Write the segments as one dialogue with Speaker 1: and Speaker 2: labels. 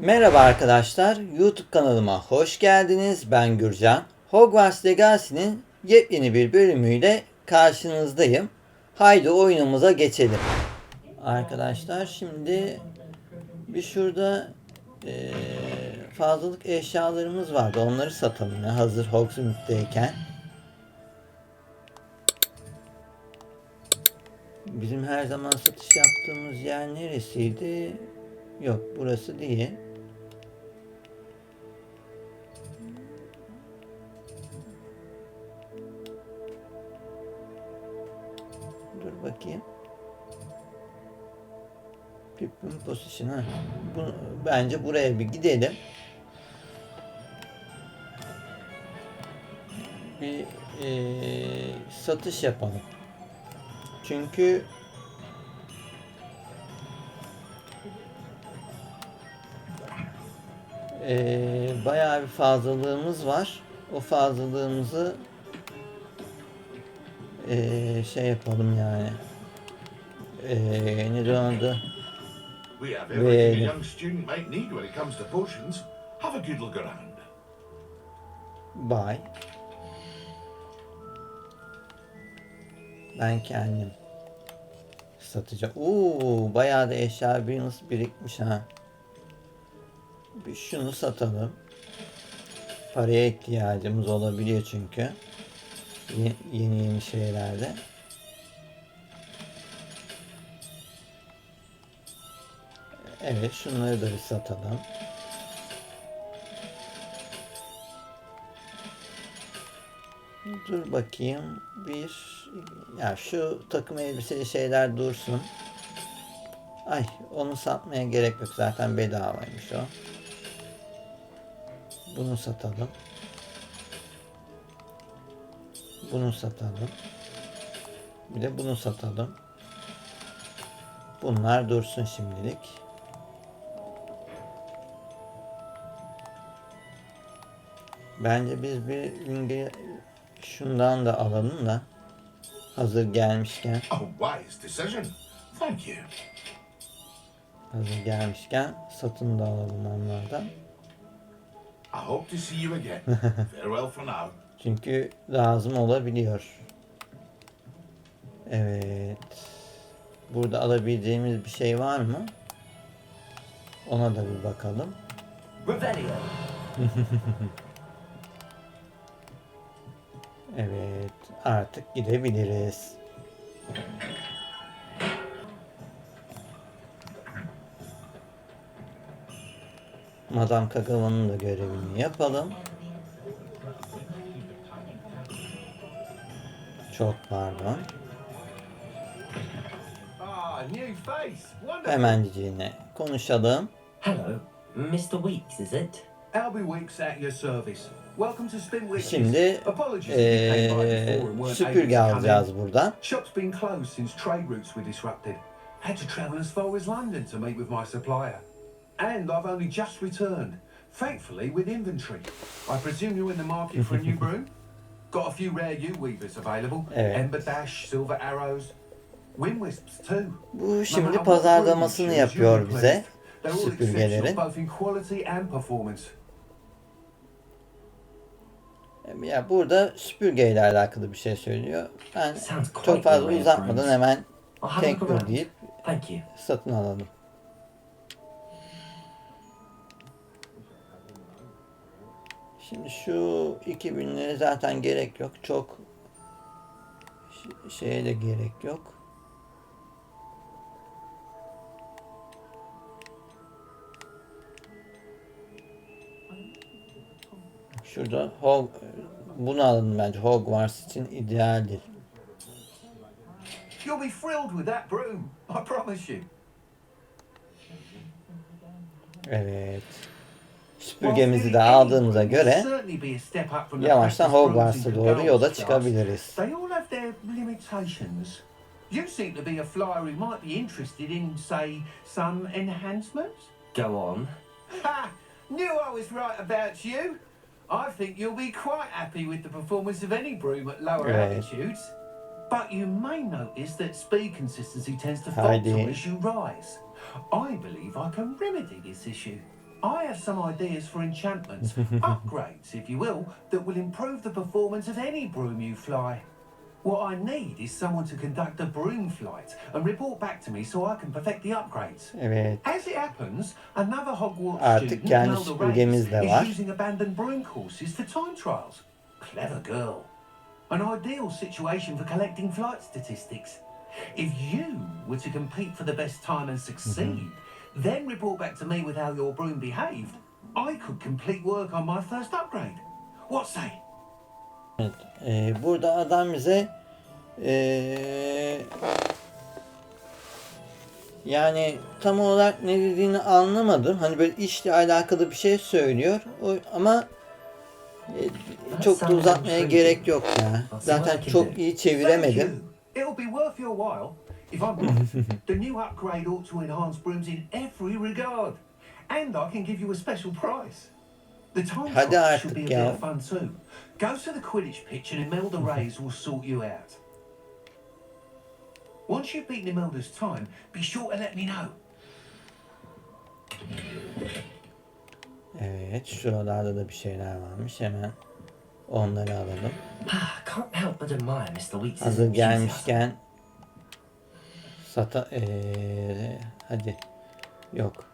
Speaker 1: Merhaba arkadaşlar, YouTube kanalıma hoş geldiniz. Ben Gürcan. Hogwarts Legacy'nin yepyeni bir bölümüyle karşınızdayım. Haydi oyunumuza geçelim. Arkadaşlar şimdi bir şurada eee, fazlalık eşyalarımız vardı. Onları satalım ya hazır Hogsmeade'deyken. Bizim her zaman satış yaptığımız yer neresiydi? Yok burası değil. Bakayım. Pippin position. Bu, bence buraya bir gidelim. Bir eee, satış yapalım. Çünkü eee bayağı bir fazlalığımız var. O fazlalığımızı eee, şey yapalım yani. Eee ne diyor adı?
Speaker 2: We have
Speaker 1: Really?
Speaker 2: everything a young student might need when it comes to potions. Have a good look around.
Speaker 1: Buy. Ben kendim satacağım. Oo, bayağı da eşya bir nasıl birikmiş ha. Bir şunu satalım. Paraya ihtiyacımız olabiliyor çünkü. Ye- Yeni yeni şeylerde. Evet şunları da bir satalım. Dur bakayım. Bir ya şu takım elbiseli şeyler dursun. Ay onu satmaya gerek yok zaten bedavaymış o. Bunu satalım. Bunu satalım. Bir de bunu satalım. Bunlar dursun şimdilik. Bence biz bir ünge şundan da alalım da hazır gelmişken
Speaker 2: wise decision. Thank you.
Speaker 1: hazır gelmişken satın da alalım onlardan.
Speaker 2: I hope to see you again. Farewell for now.
Speaker 1: Çünkü lazım olabiliyor. Evet. Burada alabileceğimiz bir şey var mı? Ona da bir bakalım. Evet. Artık gidebiliriz. Madame Kagawa'nın da görevini yapalım. Çok pardon.
Speaker 2: Ah, new face. Wonderful.
Speaker 1: Hemenciciğine konuşalım.
Speaker 3: Hello, Mr. Weeks, is it?
Speaker 4: Albie Weeks at your service. Welcome to Spin Witches.
Speaker 1: Şimdi
Speaker 4: Apologies if you came by
Speaker 1: eee
Speaker 4: and weren't
Speaker 1: süpürge
Speaker 4: able to
Speaker 1: alacağız buradan.
Speaker 4: Shop's been closed since trade routes were disrupted. Had to travel as far as London to meet with my supplier. And I've only just returned. Thankfully with inventory. I presume you're in the market for a new broom? Got a few rare yew weavers available.
Speaker 1: Evet.
Speaker 4: Ember Dash, Silver Arrows. Wind Wisps too.
Speaker 1: Bu şimdi pazarlamasını yapıyor bize. Süpürgelerin. Ya burada süpürgeyle alakalı bir şey söylüyor. Ben çok fazla uzatmadan hemen
Speaker 3: I'll have a
Speaker 1: tek
Speaker 3: look
Speaker 1: dur
Speaker 3: around.
Speaker 1: deyip satın alalım. Şimdi şu 2000 lira zaten gerek yok. Çok şeye de gerek yok. Şurada Hog bunu alın bence Hogwarts için idealdir.
Speaker 4: You'll be thrilled with that broom, I promise you.
Speaker 1: Evet. Süpürgemizi de aldığımıza göre yavaştan Hogwarts'a doğru yola çıkabiliriz.
Speaker 4: They all have their limitations. You seem to be a flyer who might be interested in, say, some enhancements.
Speaker 3: Go on.
Speaker 4: Ha! Knew I was right about you. I think you'll be quite happy with the performance of any broom at lower
Speaker 1: Right.
Speaker 4: altitudes. But you may notice that speed consistency tends to falter as you rise. I believe I can remedy this issue. I have some ideas for enchantments, upgrades, if you will, that will improve the performance of any broom you fly. What I need is someone to conduct a broom flight and report back to me so I can perfect the upgrades.
Speaker 1: Evet.
Speaker 4: As it happens, another Hogwarts
Speaker 1: Artık
Speaker 4: student,
Speaker 1: kendi süpürgemiz de var.
Speaker 4: is using abandoned broom courses for time trials. Clever girl. An ideal situation for collecting flight statistics. If you were to compete for the best time and succeed, then report back to me with how your broom behaved, I could complete work on my first upgrade. What say?
Speaker 1: Evet, e, burada adam bize e, yani tam olarak ne dediğini anlamadım. Hani böyle işle alakalı bir şey söylüyor. O, ama e, çok da uzatmaya gerek yok ya. Zaten çok iyi çeviremedim.
Speaker 4: you. It'll be worth your while. If I'm right, the new upgrade ought to enhance brooms in every regard. And I can give you a special prize. The time
Speaker 1: Hadi artık
Speaker 4: should be a
Speaker 1: ya.
Speaker 4: bit of fun too. Go to the Quidditch pitch and Imelda Reyes will sort you out. Once you've beaten Imelda's time, be sure to let me know.
Speaker 1: Evet şuralarda da bir şeyler varmış. Hemen onları alalım.
Speaker 3: Ah, can't help but admire Mr. Weeks'
Speaker 1: Hazır
Speaker 3: enthusiasm.
Speaker 1: gelmişken sata eee, hadi yok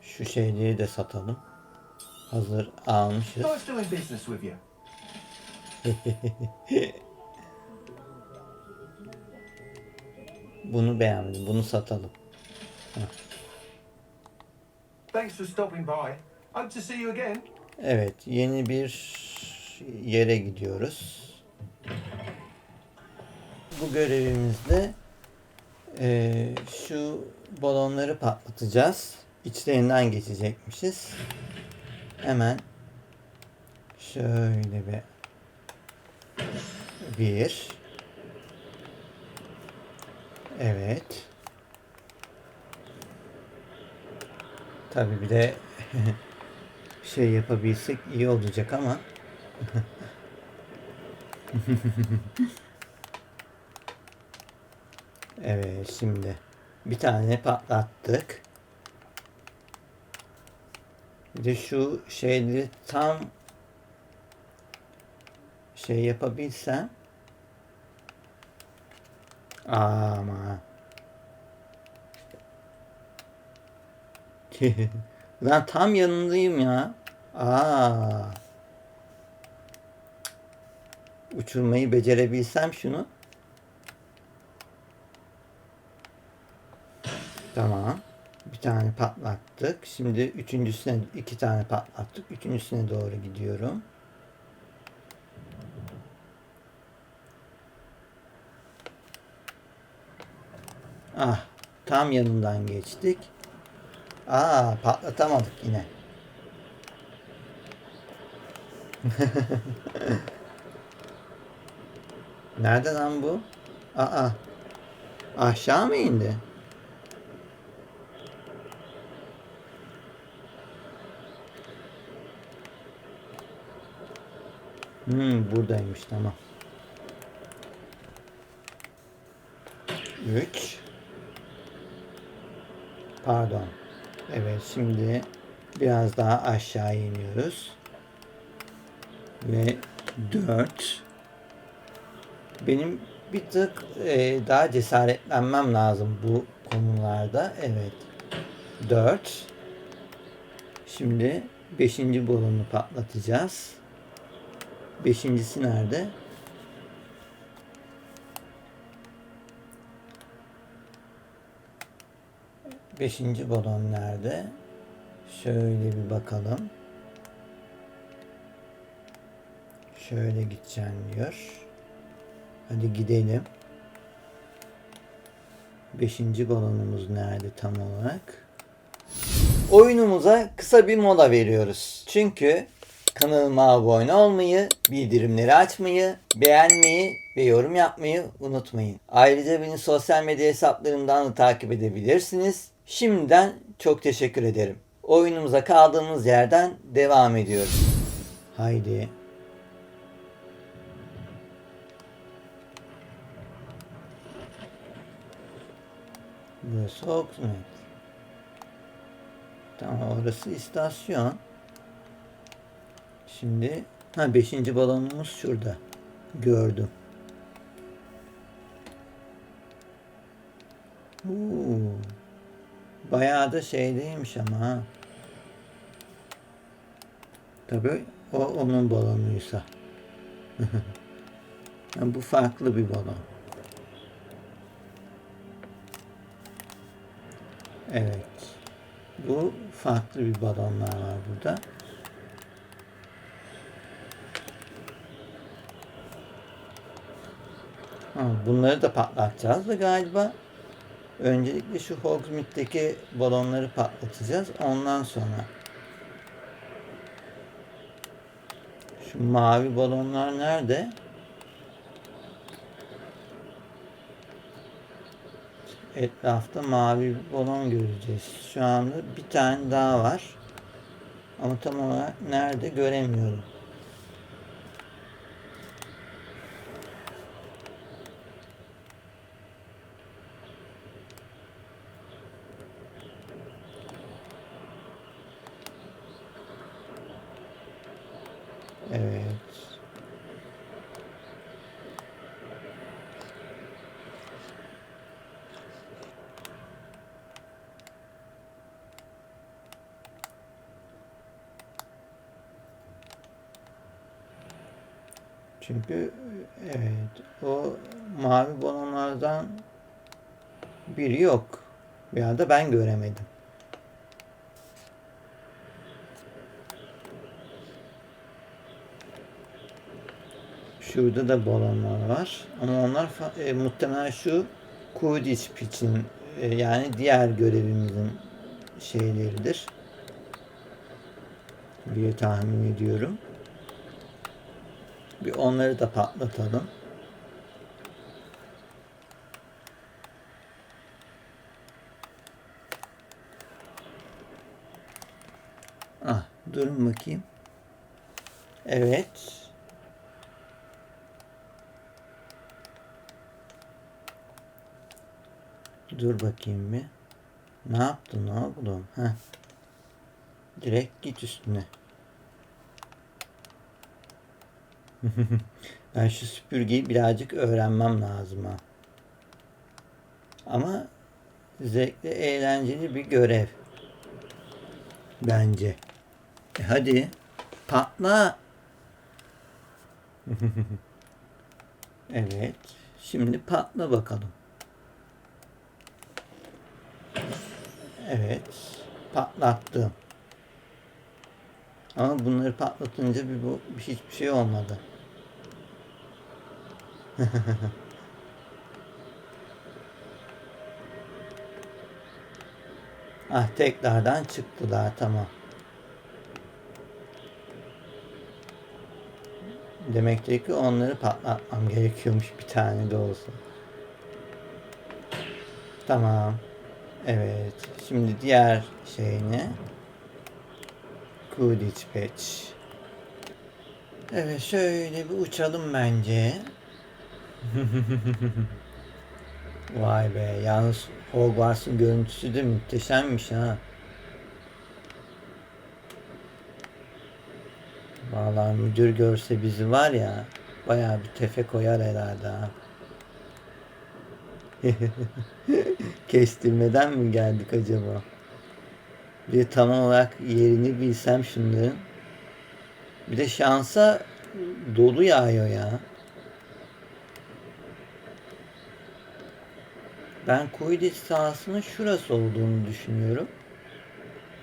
Speaker 1: şu şeyleri de satalım. Hazır almışız. Bunu beğenmedim. Bunu satalım.
Speaker 4: Thanks for stopping by. Hope to see you again.
Speaker 1: Evet, yeni bir yere gidiyoruz. Bu görevimizde eee, şu balonları patlatacağız. İçlerinden geçecekmişiz. Hemen şöyle bir bir Evet. Tabii bir de şey yapabilsek iyi olacak ama Evet şimdi bir tane patlattık. Bir de şu şeyleri tam şey yapabilsem ama Lan tam yanındayım ya. Aa. Uçurmayı becerebilsem şunu. Tamam. Bir tane patlattık. Şimdi üçüncüsüne iki tane patlattık. Üçüncüsüne doğru gidiyorum. Ah, tam yanından geçtik. Aa, patlatamadık yine. Nerede lan bu? Aa. Aşağı mı indi? Hmm, buradaymış tamam. 3 Pardon. Evet şimdi biraz daha aşağı iniyoruz. Ve 4 Benim bir tık e, daha cesaretlenmem lazım bu konularda. Evet. 4 Şimdi 5. balonu patlatacağız. Beşincisi nerede? Beşinci balon nerede? Şöyle bir bakalım. Şöyle gideceğim diyor. Hadi gidelim. Beşinci balonumuz nerede tam olarak? Oyunumuza kısa bir mola veriyoruz. Çünkü kanalıma abone olmayı, bildirimleri açmayı, beğenmeyi ve yorum yapmayı unutmayın. Ayrıca beni sosyal medya hesaplarımdan da takip edebilirsiniz. Şimdiden çok teşekkür ederim. Oyunumuza kaldığımız yerden devam ediyoruz. Haydi. Burası Oxford. Tamam orası istasyon. Şimdi ha 5. balonumuz şurada. Gördüm. Oo. Bayağı da şeydeymiş ama. Tabii o onun balonuysa. Yani bu farklı bir balon. Evet. Bu farklı bir balonlar var burada. Bunları da patlatacağız da galiba. Öncelikle şu Hogsmeade'deki balonları patlatacağız. Ondan sonra şu mavi balonlar nerede? Etrafta mavi balon göreceğiz. Şu anda bir tane daha var. Ama tam olarak nerede göremiyorum. Evet. Çünkü evet o mavi balonlardan biri yok. Ya da ben göremedim. Şurada da balonlar var. Ama onlar e, muhtemelen şu Quidditch pitch'in e, yani diğer görevimizin şeyleridir. diye tahmin ediyorum. Bir onları da patlatalım. Ah, durun bakayım. Evet. Dur bakayım bir. Ne yaptın oğlum? Ha. Direkt git üstüne. ben şu süpürgeyi birazcık öğrenmem lazım ha. Ama zevkli, eğlenceli bir görev. Bence. E hadi patla. evet. Şimdi patla bakalım. Evet. Patlattım. Ama bunları patlatınca bir, bu, bir hiçbir şey olmadı. ah tekrardan çıktılar tamam. Demek ki onları patlatmam gerekiyormuş bir tane de olsun. Tamam. Evet. Şimdi diğer şey ne? Quidditch Patch. Evet şöyle bir uçalım bence. Vay be yalnız Hogwarts'ın görüntüsü de muhteşemmiş ha. Vallahi müdür görse bizi var ya bayağı bir tefe koyar herhalde ha. Kestirmeden mi geldik acaba? Bir tam olarak yerini bilsem şunların. Bir de şansa dolu yağıyor ya. Ben Quidditch sahasının şurası olduğunu düşünüyorum.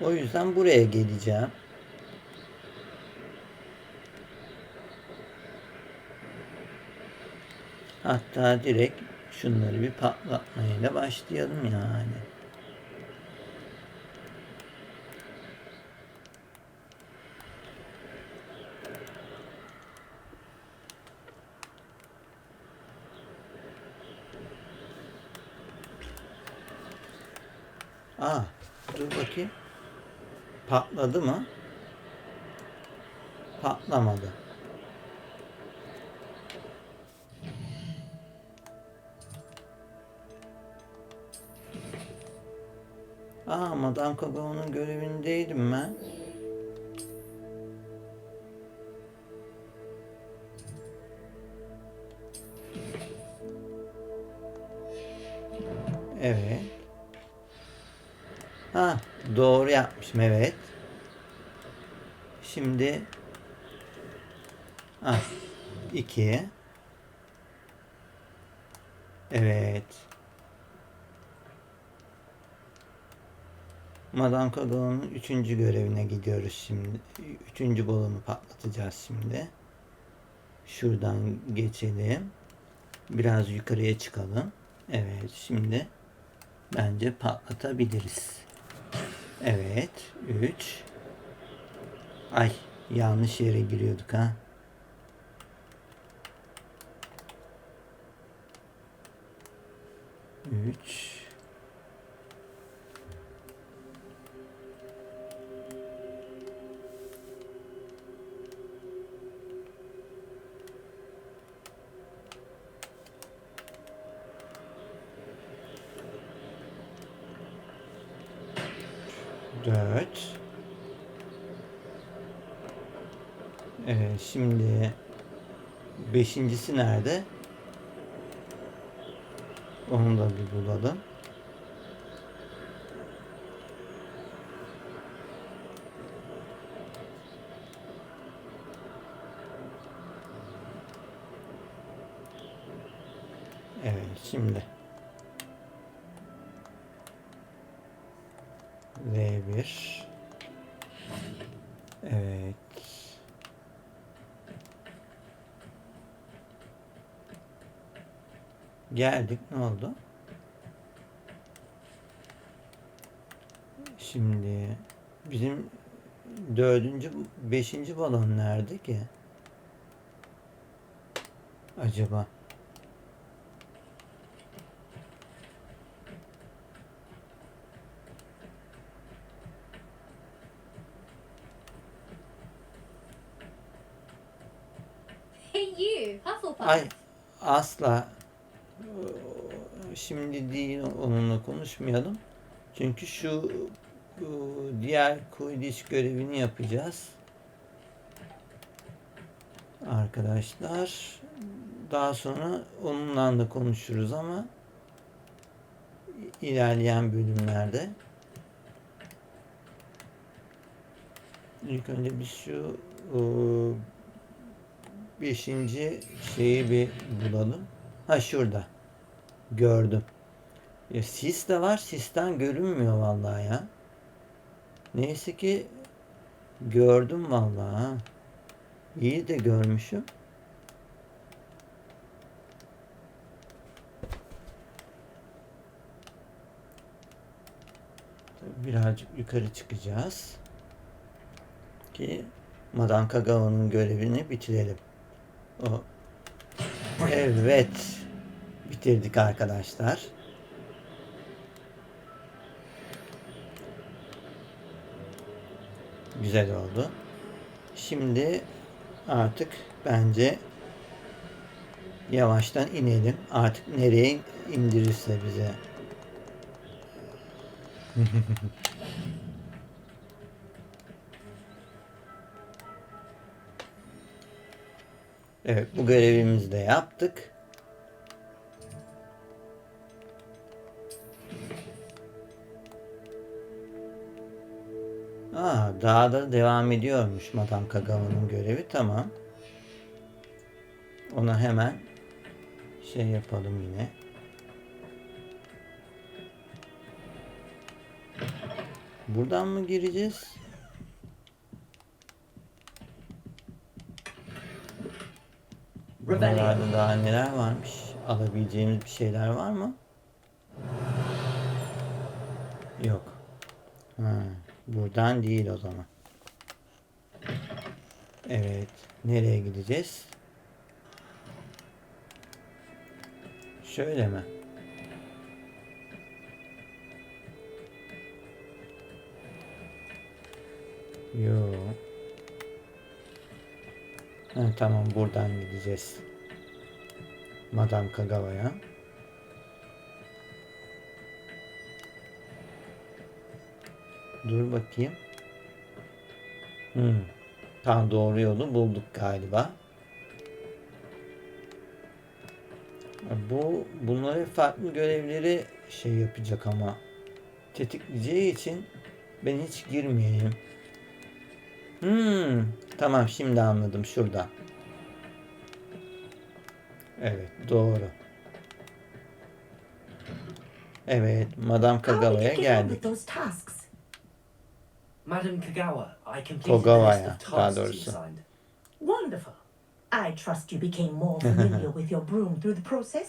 Speaker 1: O yüzden buraya geleceğim. Hatta direkt şunları bir patlatmayla başlayalım yani. Aa, dur bakayım. Patladı mı? Patlamadı. Aa Madame Kagao'nun görevindeydim ben. Evet. Ha doğru yapmışım evet. Şimdi ah iki. Evet. Madame Kagao'nun üçüncü görevine gidiyoruz şimdi. Üçüncü balonu patlatacağız şimdi. Şuradan geçelim. Biraz yukarıya çıkalım. Evet şimdi bence patlatabiliriz. Evet. Üç. Ay yanlış yere giriyorduk ha. Üç. Dört. Evet şimdi beşincisi nerede? Onu da bir bulalım. Geldik ne oldu? Şimdi bizim dördüncü, beşinci balon nerede ki? Acaba?
Speaker 5: Hey you, Hufflepuff.
Speaker 1: Ay asla şimdi değil onunla konuşmayalım. Çünkü şu diğer Quidditch görevini yapacağız. Arkadaşlar daha sonra onunla da konuşuruz ama ilerleyen bölümlerde ilk önce biz şu beşinci şeyi bir bulalım. Ha şurada. Gördüm. Ya sis de var. Sisten görünmüyor vallahi ya. Neyse ki gördüm vallahi. İyi de görmüşüm. Birazcık yukarı çıkacağız. Ki Madame Kagao'nun görevini bitirelim. O Evet. Bitirdik arkadaşlar. Güzel oldu. Şimdi artık bence yavaştan inelim. Artık nereye indirirse bize. Evet bu görevimizi de yaptık. Aa, daha da devam ediyormuş Madame Kagawa'nın görevi. Tamam. Ona hemen şey yapalım yine. Buradan mı gireceğiz? Buralarda daha neler varmış? Alabileceğimiz bir şeyler var mı? Yok. Ha, buradan değil o zaman. Evet. Nereye gideceğiz? Şöyle mi? Yok. Ha, tamam buradan gideceğiz. Madame Kagawa'ya. Dur bakayım. Hmm. Tam doğru yolu bulduk galiba. Bu bunları farklı görevleri şey yapacak ama tetikleyeceği için ben hiç girmeyeyim. Hmm, tamam şimdi anladım şuradan. Evet doğru. Evet Madame
Speaker 6: on
Speaker 1: geldik.
Speaker 3: Madam Kagawa, I completed the
Speaker 1: Kogawa'ya,
Speaker 3: list of
Speaker 1: daha
Speaker 3: tasks you
Speaker 1: doğrusu.
Speaker 3: assigned.
Speaker 6: Wonderful. I trust you became more familiar with your broom through the process.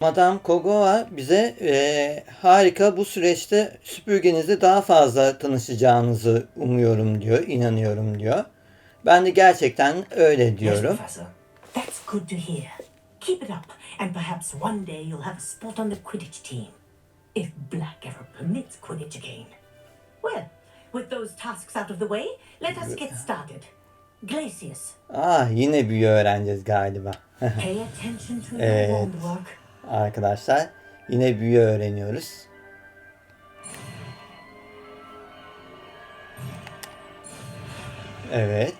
Speaker 1: Madame Kogawa bize eee, harika bu süreçte süpürgenizle daha fazla tanışacağınızı umuyorum diyor, inanıyorum diyor. Ben de gerçekten öyle
Speaker 3: Yes,
Speaker 1: diyorum.
Speaker 3: Professor.
Speaker 6: That's good to hear. Keep it up, and perhaps one day you'll have a spot on the Quidditch team. If Black ever permits Quidditch again. Well, with those tasks out of the way, let us get started. Glacius,
Speaker 1: Ah yine büyü öğreneceğiz galiba.
Speaker 6: pay attention to your wand work.
Speaker 1: Arkadaşlar yine büyü öğreniyoruz. Evet.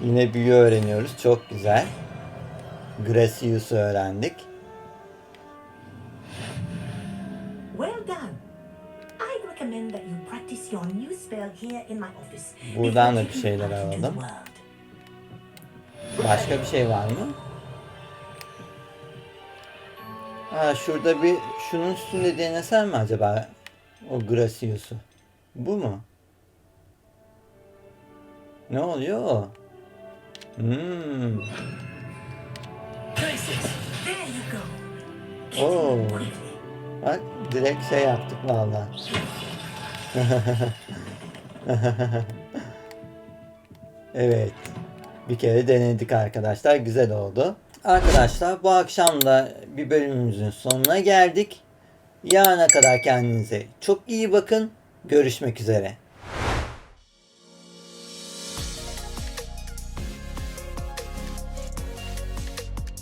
Speaker 1: Yine büyü öğreniyoruz. Çok güzel. Gracius'u öğrendik. Buradan da bir şeyler alalım. Başka bir şey var mı? Ha şurada bir şunun üstünde denesem mi acaba o Gracius'u? Bu mu? Ne oluyor o? Hmm.
Speaker 6: Quickly.
Speaker 1: Bak direkt şey yaptık vallahi. evet. Bir kere denedik arkadaşlar. Güzel oldu. Arkadaşlar bu akşam da bir bölümümüzün sonuna geldik. Yarına kadar kendinize çok iyi bakın. Görüşmek üzere.